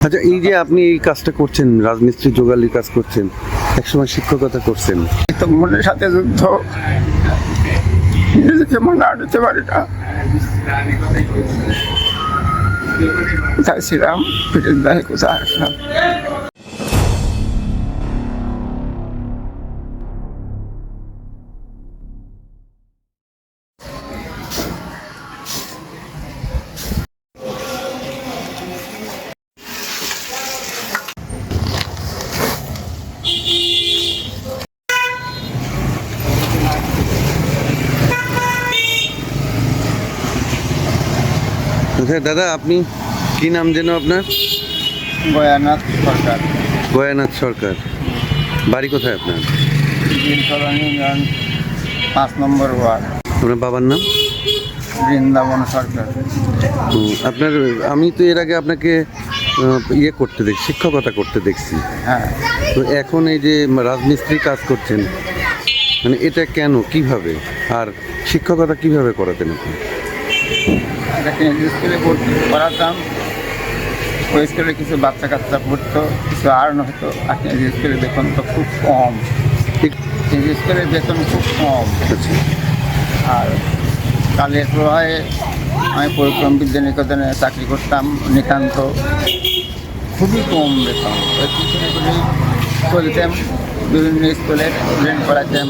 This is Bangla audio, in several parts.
আচ্ছা এই যে আপনি এই কাজটা করছেন, রাজমিস্ত্রি যোগালির কাজ করছেন, একসময় শিক্ষকতা করছেন। তো মনের সাথে যুদ্ধ। নিজেকে মনে আনতে পারি না। কোথায় ছিলাম ফিরে দায় কোথায় আসলাম? আচ্ছা দাদা আপনি কি নাম যেন আপনার? গয়ানাথ সরকার। গয়ানাথ সরকার। বাড়ি কোথায় আপনার? পাঁচ নম্বর ওয়ার্ড। আপনার বাবার নাম? বৃন্দাবন সরকার। আপনার আমি তো এর আগে আপনাকে ইয়ে করতে দেখছি শিক্ষকতা করতে দেখছি। হ্যাঁ। তো এখন এই যে রাজমিস্ত্রি কাজ করছেন মানে এটা কেন কীভাবে? আর শিক্ষকতা কীভাবে করাতেন আপনি? এটাকে স্কুলে ভর্তি করাতাম ওই স্কুলে কিছু বাচ্চা কাচ্চা পড়তো, কিছু আর হতো। আর কেন্দ্র স্কুলে বেতন তো খুব কম। স্কুলের বেতন খুব কম। আর কালের প্রবাহে আমি পরিক্রম বিদ্যা নিকেতনে চাকরি করতাম, নিতান্ত। খুবই কম বেতন। ওই পিছনে চলতাম, বিভিন্ন স্কুলের স্টুডেন্ট পড়াতাম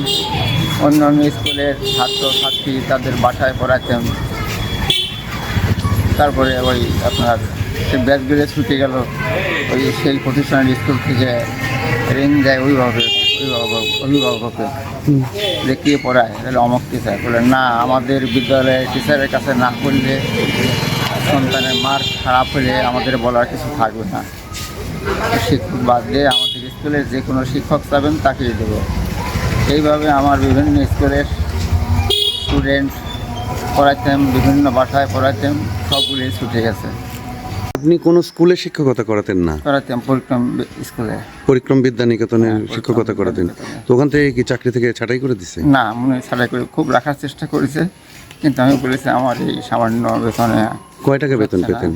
অন্য অন্য স্কুলের ছাত্র ছাত্রী তাদের বাসায় পড়াতাম। তারপরে ওই আপনার সেই ব্যাচগুলো ছুটে গেল ওই সেই প্রতিষ্ঠানের স্কুল থেকে রেঞ্জ যায় অভিভাবক অভিভাবক অভিভাবককে। যে কে পড়ায়? তাহলে অমক টিচার। বলে না আমাদের বিদ্যালয়ে টিচারের কাছে না করলে সন্তানের মার্ক খারাপ হলে আমাদের বলার কিছু থাকবে না। শিক্ষক বাদ দিয়ে আমাদের স্কুলের যে কোনো শিক্ষক পাবেন তাকেই দেবো। এইভাবে আমার বিভিন্ন স্কুলের স্টুডেন্ট পড়াইতাম বিভিন্ন বাসায় পড়াইতাম সবগুলি ছুটে গেছে। আপনি কোনো স্কুলে শিক্ষকতা করাতেন না? পড়াইতাম পরিক্রম স্কুলে। পরিক্রম বিদ্যা নিকেতনের হ্যাঁ, শিক্ষকতা করাতেন। তো ওখান থেকে কি চাকরি থেকে ছাঁটাই করে দিছে? না মনে হয় ছাড়াই করে খুব রাখার চেষ্টা করেছে কিন্তু আমি বলেছি আমার এই সামান্য বেতনে কয় টাকা বেতন পেতেন?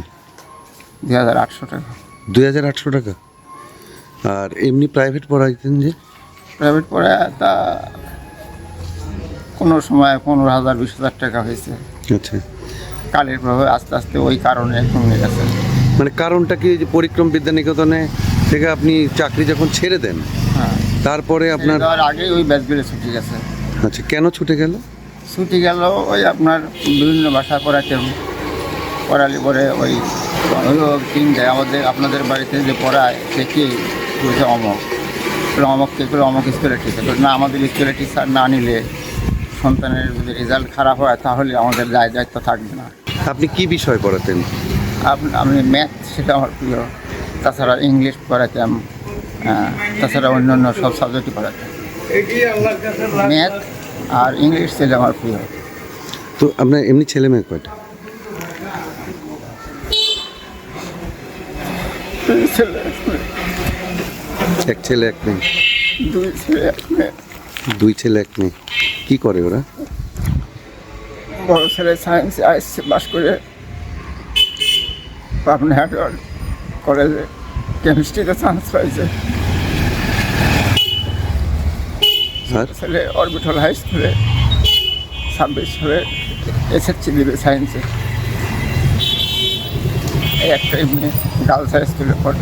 দুই হাজার আটশো টাকা। দুই হাজার আটশো টাকা। আর এমনি প্রাইভেট পড়াইতেন যে? প্রাইভেট পড়ে তা কোনো সময় পনেরো হাজার বিশ হাজার টাকা হয়েছে। আচ্ছা। কালের প্রভাবে আস্তে আস্তে ওই কারণে কমে গেছে। মানে কারণটা কি যে পরিক্রম বিদ্যা নিকেতনে থেকে আপনি চাকরি যখন ছেড়ে দেন হ্যাঁ। তারপরে আপনার আগেই ওই ব্যাচগুলো ছুটি গেছে। আচ্ছা কেন ছুটে গেল? ছুটি গেল ওই আপনার বিভিন্ন বাসা পড়াতে পড়ালে পরে ওই টিম দেয়। আমাদের আপনাদের বাড়িতে যে পড়ায় সে কি বলছে অমক। অমক কে করে অমক স্কুলের টিচার বলে, না আমাদের স্কুলের টিচার না নিলে সন্তানের যদি রেজাল্ট খারাপ হয় তাহলে আমাদের দায় দায়িত্ব থাকবে না। আপনি কি বিষয় পড়াতেন? আমি ম্যাথ সেটা আমার প্রিয়। তাছাড়া ইংলিশ পড়াতাম আহ, তাছাড়া অন্য অন্য সব সাবজেক্টই পড়াতাম। ম্যাথ আর ইংলিশ ছিল আমার প্রিয়। তো আপনার এমনি ছেলে মেয়ে কয়টা? এক ছেলে এক মেয়ে। দুই ছেলে এক মেয়ে। দুই ছেলে এক মেয়ে। কি করে ওরা? বড় ছেলে সায়েন্স আসছে পাস করে পাবনা কলেজে কেমিস্ট্রিতে চান্স পাইছে। ছেলে অরবিটাল হাই স্কুলে ছাব্বিশ সালে এসএসসি দিবে সায়েন্সে এই একটাই মেয়ে গার্লস হাই স্কুলে পড়ে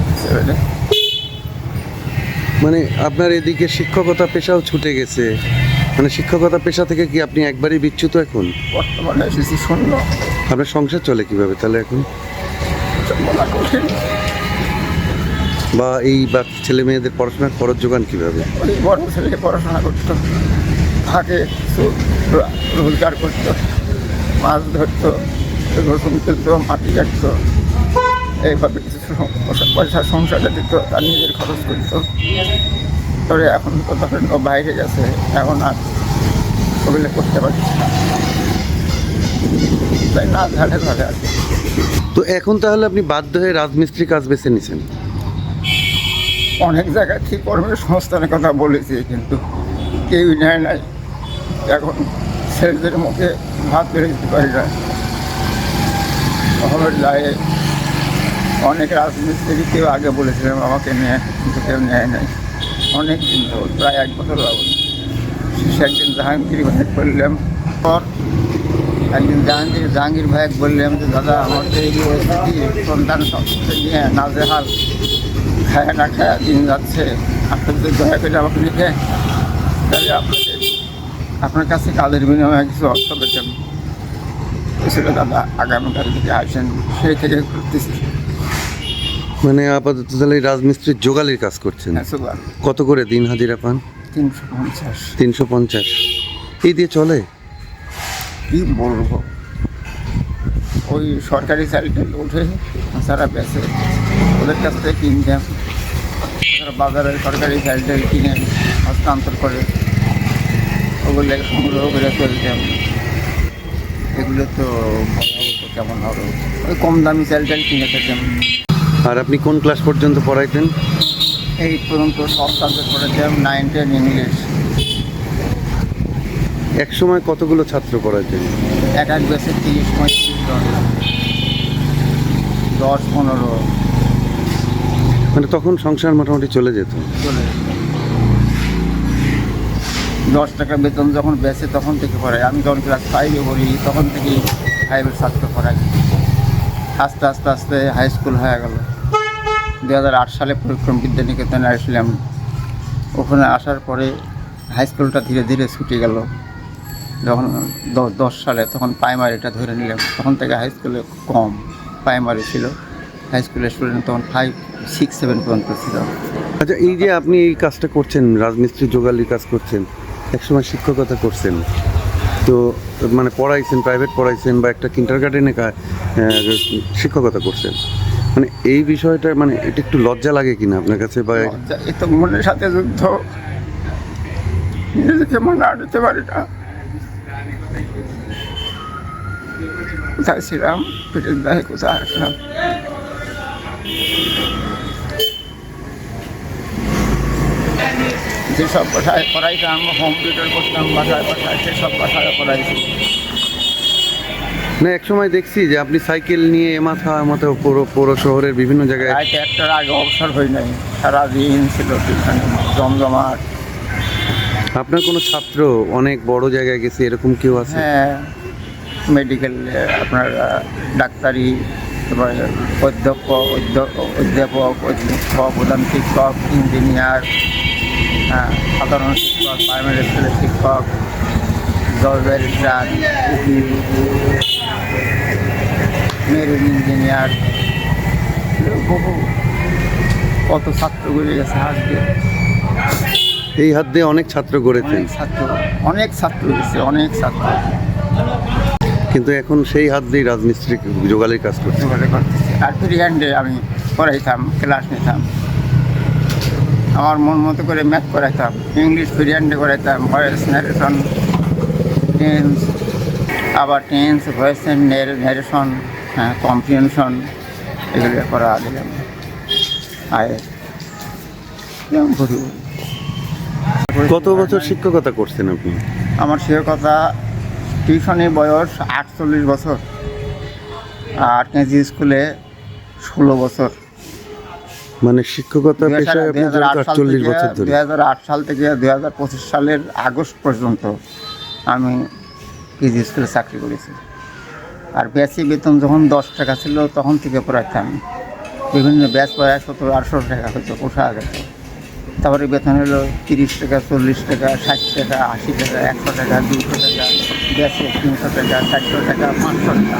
মানে আপনার এদিকে শিক্ষকতা পেশাও ছুটে গেছে। মানে শিক্ষকতা পেশা থেকে কি আপনি একবারই বিচ্যুত এখন? বর্তমানে শূন্য। আপনার সংসার চলে কীভাবে তাহলে এখন? বা এই বা ছেলে মেয়েদের পড়াশোনার খরচ যোগান কীভাবে? বড় ছেলেকে পড়াশোনা করতো থাকে রোজগার করতো মাছ ধরতো রসুন মাটি কাটতো এইভাবে কিছু পয়সা সংসারে দিত তার নিজের খরচ করতো। তবে এখন তো ধরেন ও বাইরে গেছে এখন আর ওগুলো করতে পারছি না। তাই না ধারে ধারে আর তো এখন তাহলে আপনি বাধ্য হয়ে রাজমিস্ত্রি কাজ বেছে নিছেন? অনেক জায়গায় ঠিক কর্মসংস্থানের কথা বলেছি কিন্তু কেউই নেয় নাই। এখন ছেলেদের মুখে ভাত বেড়ে দিতে পারি না। যায় অনেক রাজমিস্ত্রি কেউ আগে বলেছিলাম আমাকে নিয়ে, কিন্তু কেউ নেয় নাই। অনেক দিন ধরে, প্রায় এক বছর বাবু শেষে একদিন জাহাঙ্গীর ভাই বললাম পর একদিন জাহাঙ্গীর জাহাঙ্গীর ভাই বললাম যে, দাদা, আমার তো এই পরিস্থিতি, সন্তান সংস্কৃতি নিয়ে নাজেহাল। খায় না খায়, দিন যাচ্ছে। আপনি যদি দয়া করে আমাকে লিখে তাহলে আপনাকে, আপনার কাছে কাজের বিনিময়ে কিছু অর্থ পেতেন সেটা দাদা আগামীকাল থেকে আসেন। সেই থেকে করতেছি মানে আপাতত তাহলে রাজমিস্ত্রির জোগালির কাজ করছেন। হ্যাঁ কত করে দিন হাজিরা পান? তিনশো পঞ্চাশ। তিনশো পঞ্চাশ। এই দিয়ে চলে? কী বলব? ওই সরকারি সাইকেল উঠে তারা বেছে ওদের কাছ থেকে কিনতাম তারা বাজারের সরকারি সাইকেল কিনে হস্তান্তর করে। ওগুলো সংগ্রহ করে চলতাম এগুলো তো কেমন হবে? ওই কম দামি সাইকেল কিনে খেতাম। আর আপনি কোন ক্লাস পর্যন্ত পড়াইতেন? এই পর্যন্ত সব সাবজেক্ট পড়েছিলাম নাইন টেন ইংলিশ এক সময় কতগুলো ছাত্র পড়াইতেন? এক এক বেসে তিরিশ পঁয়ত্রিশ জন। দশ পনেরো। মানে তখন সংসার মোটামুটি চলে যেত। চলে দশ টাকা বেতন যখন বেসে তখন থেকে পড়াই। আমি যখন ক্লাস ফাইভে পড়ি তখন থেকেই ফাইভের ছাত্র পড়াই। আস্তে আস্তে আস্তে হাই স্কুল হয়ে গেল। দু হাজার আট সালে পরিক্রম বিদ্যানিকেতনে আসলাম। ওখানে আসার পরে হাই স্কুলটা ধীরে ধীরে ছুটে গেল। যখন দশ সালে তখন প্রাইমারিটা ধরে নিলাম। তখন থেকে হাই স্কুলে কম প্রাইমারি ছিল। হাই স্কুলের স্টুডেন্ট তখন ফাইভ সিক্স সেভেন পর্যন্ত ছিল। আচ্ছা এই যে আপনি এই কাজটা করছেন, রাজমিস্ত্রি জোগালির কাজ করছেন, একসময় শিক্ষকতা করছেন। তো মানে পড়াইছেন প্রাইভেট পড়াইছেন বা একটা কিন্টার গার্ডেনে শিক্ষকতা করছেন। মানে এই বিষয়টা মানে এটা একটু লজ্জা লাগে কিনা আপনার কাছে বা তো মনের সাথে যুদ্ধ। নিজেকে মনে আনতে পারি না। কোথায় ছিলাম? পেটের কোথায় আসলাম? যেসব বাসায় পড়াইতাম হোম টিউটর করতাম, বাসায় বাসায় সেসব বাসায় পড়াইছি। না এক সময় দেখছি যে আপনি সাইকেল নিয়ে মাথা মতো পুরো পুরো শহরের বিভিন্ন জায়গায় রাত একটার আগে অবসর হই নাই। সারা দিন ছিল জমজমাট। আপনার কোনো ছাত্র অনেক বড় জায়গায় গেছে এরকম কেউ আছে? হ্যাঁ মেডিকেল আপনার ডাক্তারি তারপরে অধ্যক্ষ অধ্য- অধ্যাপক অধ্যক্ষ প্রধান শিক্ষক ইঞ্জিনিয়ার হ্যাঁ সাধারণ শিক্ষক প্রাইমারি স্কুলের শিক্ষক। জজ ব্যারিস্টার উকিল মেরিন ইঞ্জিনিয়ার বহু কত ছাত্র গড়ে গেছে আজকে এই হাত দিয়ে অনেক ছাত্র গড়েছেন ছাত্র অনেক ছাত্র গেছে অনেক ছাত্র। কিন্তু এখন সেই হাত দিয়েই রাজমিস্ত্রি জোগালির কাজ করছে। করতেছি। আর ফ্রি হ্যান্ডে আমি পড়াইতাম ক্লাস নিতাম। আমার মন মতো করে ম্যাথ করাইতাম ইংলিশ ফ্রি হ্যান্ডে করাইতাম ভয়েস ন্যারেশন টেন্স আবার টেন্স ভয়েস অ্যান্ড ন্যারেশন হ্যাঁ কম্প্রিহেনশন এগুলো করা দিলাম আয় এরকম করি। কত বছর শিক্ষকতা করছেন আপনি? আমার শিক্ষকতা টিউশনে বয়স আটচল্লিশ বছর আর কেজি স্কুলে ষোলো বছর। মানে শিক্ষকতা পেশায় আপনি জড়িত আটচল্লিশ বছর দুই হাজার আট সাল থেকে দুই হাজার পঁচিশ সালের আগস্ট পর্যন্ত আমি কেজি স্কুলে চাকরি করেছি। আর ব্যাচি বেতন যখন দশ টাকা ছিল, তখন থেকে পড়াইতাম বিভিন্ন ব্যাচ পড়ায় সত্তর আটশো টাকা হতো পোষা গেত তারপরে বেতন হলো তিরিশ টাকা, চল্লিশ টাকা, ষাট টাকা, আশি টাকা, একশো টাকা দুশো টাকা ব্যাচে তিনশো টাকা, চারশো টাকা, পাঁচশো টাকা।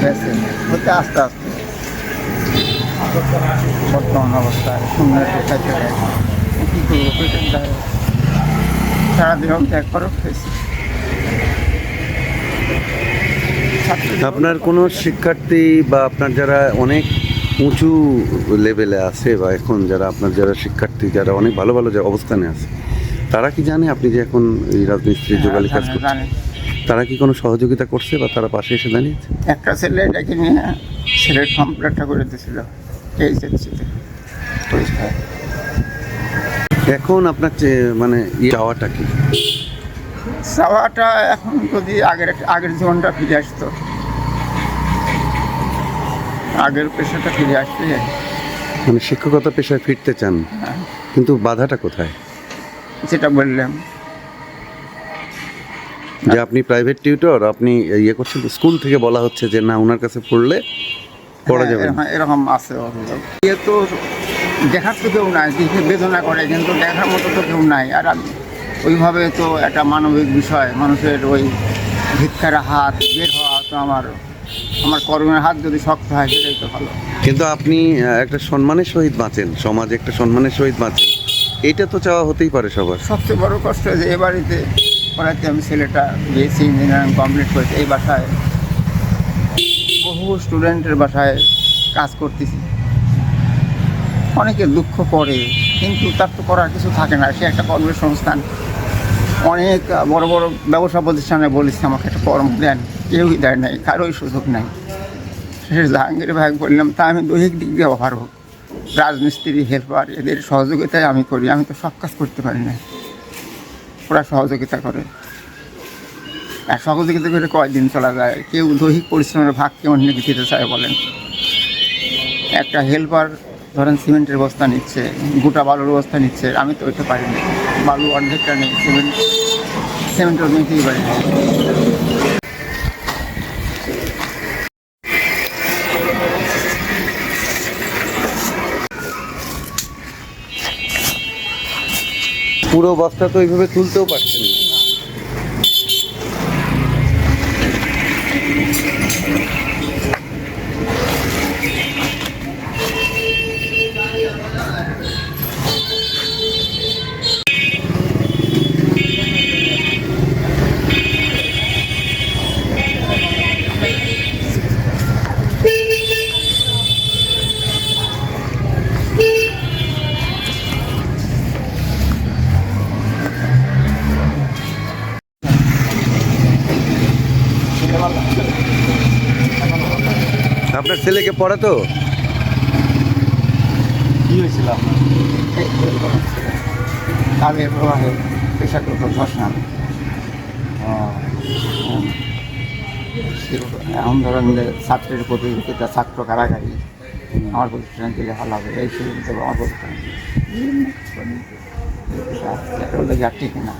ব্যাচে হতে আস্তে আস্তে। বর্তমান অবস্থায় শূন্য কী করব সারাদিন ত্যাগ করো ছাত্রী- আপনার কোনো শিক্ষার্থী বা আপনার যারা অনেক উঁচু লেভেলে আছে বা এখন যারা আপনার যারা শিক্ষার্থী যারা অনেক ভালো ভালো যে অবস্থানে আছে তারা কি জানে আপনি যে এখন এই রাজমিস্ত্রি জোগালি কাজ করছেন? তারা কি কোনো সহযোগিতা করছে বা তারা পাশে এসে দাঁড়িয়েছে? একটা ছেলে এটাকে নিয়ে ছেলের কমপ্লেটটা করে দিয়েছিল এখন আপনার মানে ইয়ে চাওয়াটা কি? চাওয়াটা এখন যদি আগের আগের জীবনটা ফিরে আসতো। আগের পেশাটা ফিরে আসতে মানে শিক্ষকতা পেশায় ফিরতে চান হ্যাঁ, কিন্তু বাধাটা কোথায়? যেটা বললাম। যে আপনি প্রাইভেট টিউটর আপনি ইয়ে করছেন স্কুল থেকে বলা হচ্ছে যে না ওনার কাছে পড়লে পড়া হ্যাঁ, যাবে না। এরকম- আছে এ তো দেখার তো কেউ নাই দেখে বেদনা করে কিন্তু দেখার মতো তো কেউ নাই। আর আমি ওইভাবে তো একটা মানবিক বিষয় মানুষের ওই ভিক্ষার হাত বের হওয়া তো আমার আমার কর্মের হাত যদি শক্ত হয় সেটাই তো ভালো। কিন্তু আপনি একটা সম্মানের সহিত বাঁচেন সমাজ একটা সম্মানের সহিত বাঁচেন এটা তো চাওয়া হতেই পারে সবার। সবচেয়ে বড় কষ্ট যে এ বাড়িতে পড়াতে আমি ছেলেটা বিএসসি ইঞ্জিনিয়ারিং কমপ্লিট করেছি এই বাসায় বহু স্টুডেন্টের বাসায় কাজ করতেছি। অনেকে দুঃখ করে কিন্তু তার তো করার কিছু থাকে না সে একটা কর্মের সংস্থান। অনেক বড় বড় ব্যবসা প্রতিষ্ঠানে বলেছে, আমাকে একটা কর্ম দেন। কেউই দেয় নাই, কারোই সুযোগ নাই। সে জাহাঙ্গীর ভাই বললাম তা আমি দৈহিক দিক দিয়ে অভার হোক। রাজমিস্ত্রি, হেল্পার, এদের সহযোগিতায় আমি করি। আমি তো সব কাজ করতে পারি না। ওরা সহযোগিতা করে। আর সহযোগিতা করে কয়দিন চলা যায়? কেউ দৈহিক পরিশ্রমের ভাগ কেউ অন্যকে দিতে চায় বলেন। একটা হেল্পার ধরেন সিমেন্টের বস্তা নিচ্ছে, গোটা বালুর বস্তা নিচ্ছে, আমি তো ওইটা পারি না। বালু অর্ধেকটা নেই সিমেন্ট সিমেন্ট পারি। না পুরো বস্তা তো এইভাবে তুলতেও পারছেন না। আপনার ছেলেকে পড়াতো? কি হয়েছিল কালের প্রবাহে পেশাগত ধর্ষণ এখন ধরেন যে ছাত্রের প্রতিযোগিতা ছাত্র কারাগারি আমার প্রতিষ্ঠান থেকে ভালো হবে এই সুযোগ দেবো আমার প্রতিষ্ঠান ঠিক না।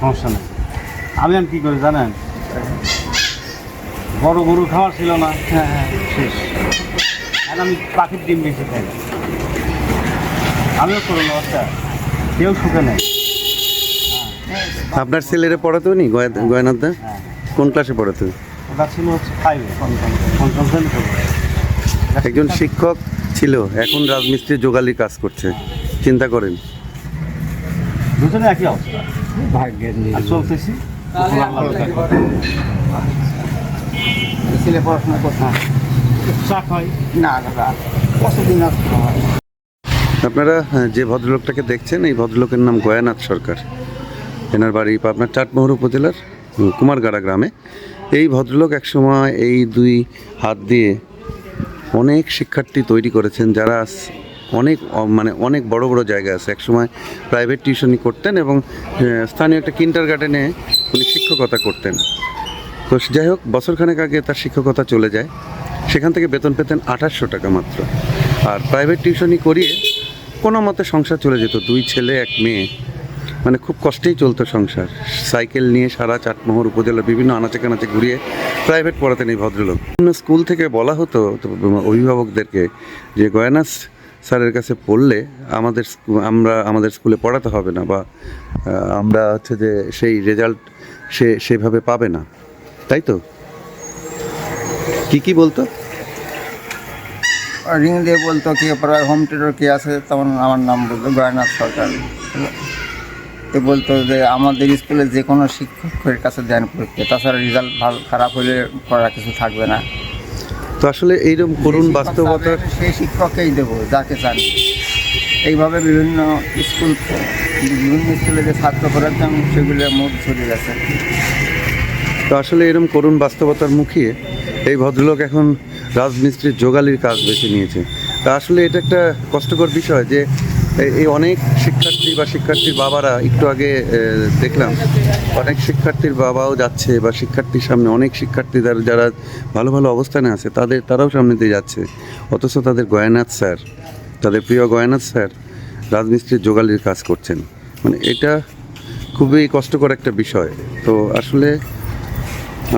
সমস্যা নেই। আমি আমি কী করি জানেন? বড় গরু খাওয়া ছিল না। হ্যাঁ হ্যাঁ। শেষ। আর আমি পাখির ডিম বেশি খাই। আমিও করুন অবস্থা কেউ সুখে নেই। আপনার ছেলেরে পড়াতো নি গয়- গয়নাথদা হ্যাঁ। কোন ক্লাসে পড়াতো? ওটা ছিল ফাইভে পঞ্চম একজন শিক্ষক ছিল এখন রাজমিস্ত্রি যোগালির কাজ করছে। চিন্তা করেন। দুজনে একই অবস্থা। ভাগ্যের আর চলতেছি। ছেলে পড়াশোনা করছে। খাই না দাদা কতদিন হয়? আপনারা আহ, যে ভদ্রলোকটাকে দেখছেন এই ভদ্রলোকের নাম গয়ানাথ সরকার। এনার বাড়ি পাবনার চাটমোহর উপজেলার কুমারগাড়া গ্রামে। এই ভদ্রলোক একসময় এই দুই হাত দিয়ে অনেক শিক্ষার্থী তৈরি করেছেন যারা অনেক মানে অনেক বড় বড় জায়গা আছে। একসময় প্রাইভেট টিউশনি করতেন এবং স্থানীয় একটা কিন্টার গার্ডেনে উনি শিক্ষকতা করতেন। তো যাই হোক, বছরখানেক আগে তার শিক্ষকতা চলে যায়। সেখান থেকে বেতন পেতেন আঠাশশো টাকা মাত্র। আর প্রাইভেট টিউশনি করিয়ে কোনো মতে সংসার চলে যেত। দুই ছেলে, এক মেয়ে। মানে খুব কষ্টেই চলতো সংসার। সাইকেল নিয়ে সারা চাটমোহর উপজেলার বিভিন্ন আনাচে কানাচে ঘুরিয়ে প্রাইভেট পড়াতেন এই ভদ্রলোক। স্কুল থেকে বলা হতো অভিভাবকদেরকে যে, গয়ানাস স্যারের কাছে পড়লে আমাদের আমরা আমাদের স্কুলে পড়াতে হবে না বা আমরা হচ্ছে যে সেই রেজাল্ট সে সেভাবে পাবে না। তাই তো? কি কি বলতো? রিং দিয়ে বলতো কি প্রায় হোম টিউটর কে আছে? তখন আমার নাম বলতো গয়নাথ সরকার। তো বলতো যে আমাদের স্কুলে যে কোনো শিক্ষকের কাছে দেন পরীক্ষা। তাছাড়া রেজাল্ট ভালো খারাপ হলে করার কিছু থাকবে না। তো আসলে এইরকম করুণ চাবে, সেই শিক্ষককেই দেবো যাকে চান। এইভাবে বিভিন্ন স্কুল বিভিন্ন স্কুলে যে ছাত্র পড়াতাম সেগুলোর মুখ ছড়িয়ে গেছে। তো আসলে এরকম করুণ বাস্তবতার মুখিয়ে এই ভদ্রলোক এখন রাজমিস্ত্রির যোগালির কাজ বেছে নিয়েছে। তা আসলে এটা একটা কষ্টকর বিষয় যে এই- অনেক শিক্ষার্থী বা শিক্ষার্থীর বাবারা একটু আগে দেখলাম, অনেক শিক্ষার্থীর বাবাও যাচ্ছে বা শিক্ষার্থীর সামনে অনেক শিক্ষার্থী যারা- যারা ভালো ভালো অবস্থানে আছে, তাদের, তারাও সামনে দিয়ে যাচ্ছে। অথচ তাদের গয়নাথ স্যার, তাদের প্রিয় গয়নাথ স্যার রাজমিস্ত্রির জোগালির কাজ করছেন। মানে এটা খুবই কষ্টকর একটা বিষয়। তো আসলে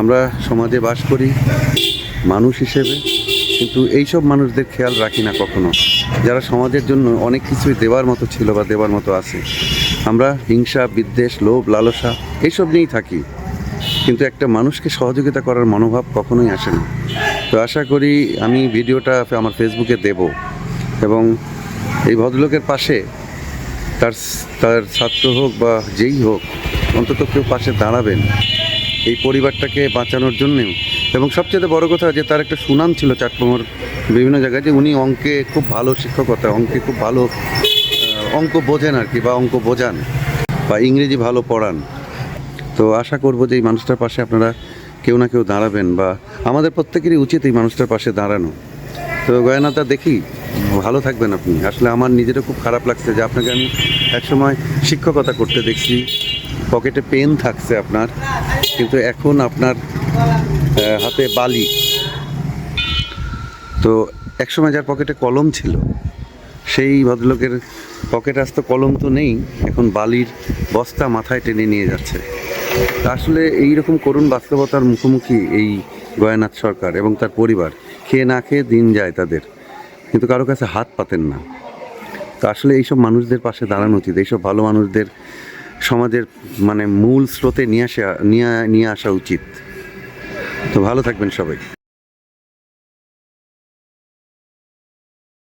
আমরা সমাজে বাস করি, মানুষ হিসেবে। কিন্তু এইসব মানুষদের খেয়াল রাখি না কখনো। যারা সমাজের জন্য অনেক কিছুই দেওয়ার মতো ছিল বা দেওয়ার মতো আছে। আমরা হিংসা, বিদ্বেষ, লোভ, লালসা এইসব নিয়েই থাকি। কিন্তু একটা মানুষকে সহযোগিতা করার মনোভাব কখনোই আসে না। তো আশা করি আমি ভিডিওটা আমার ফেসবুকে দেব এবং এই ভদ্রলোকের পাশে তার তার ছাত্র হোক বা যেই হোক, অন্তত কেউ পাশে দাঁড়াবেন। এই পরিবারটাকে বাঁচানোর জন্যেও। এবং সবচেয়ে বড় কথা যে তার একটা সুনাম ছিল চাটমোহর বিভিন্ন জায়গায়, যে উনি অঙ্কে খুব ভালো শিক্ষকতা অঙ্কে খুব ভালো অঙ্ক বোঝেন আর কি, বা অঙ্ক বোঝান, বা ইংরেজি ভালো পড়ান। তো আশা করব যে এই মানুষটার পাশে আপনারা কেউ না কেউ দাঁড়াবেন, বা আমাদের প্রত্যেকেরই উচিত এই মানুষটার পাশে দাঁড়ানো। তো গয়নাটা দেখি, ভালো থাকবেন আপনি। আসলে আমার নিজেরও খুব খারাপ লাগছে যে আপনাকে আমি একসময় শিক্ষকতা করতে দেখছি পকেটে পেন থাকছে আপনার, কিন্তু এখন আপনার হাতে বালি। তো একসময় যার পকেটে কলম ছিল, সেই ভদ্রলোকের পকেটে আসতে কলম তো নেই, এখন বালির বস্তা মাথায় টেনে নিয়ে যাচ্ছে। আসলে এই রকম করুণ বাস্তবতার মুখোমুখি এই গয়নাথ সরকার এবং তার পরিবার, খেয়ে না খেয়ে দিন যায় তাদের, কিন্তু কারও কাছে হাত পাতেন না। তো আসলে এইসব মানুষদের পাশে দাঁড়ানো উচিত, এইসব ভালো মানুষদের সমাজের মানে মূল স্রোতে নিয়ে আসা নিয়ে নিয়ে আসা উচিত। তো ভালো থাকবেন সবাই।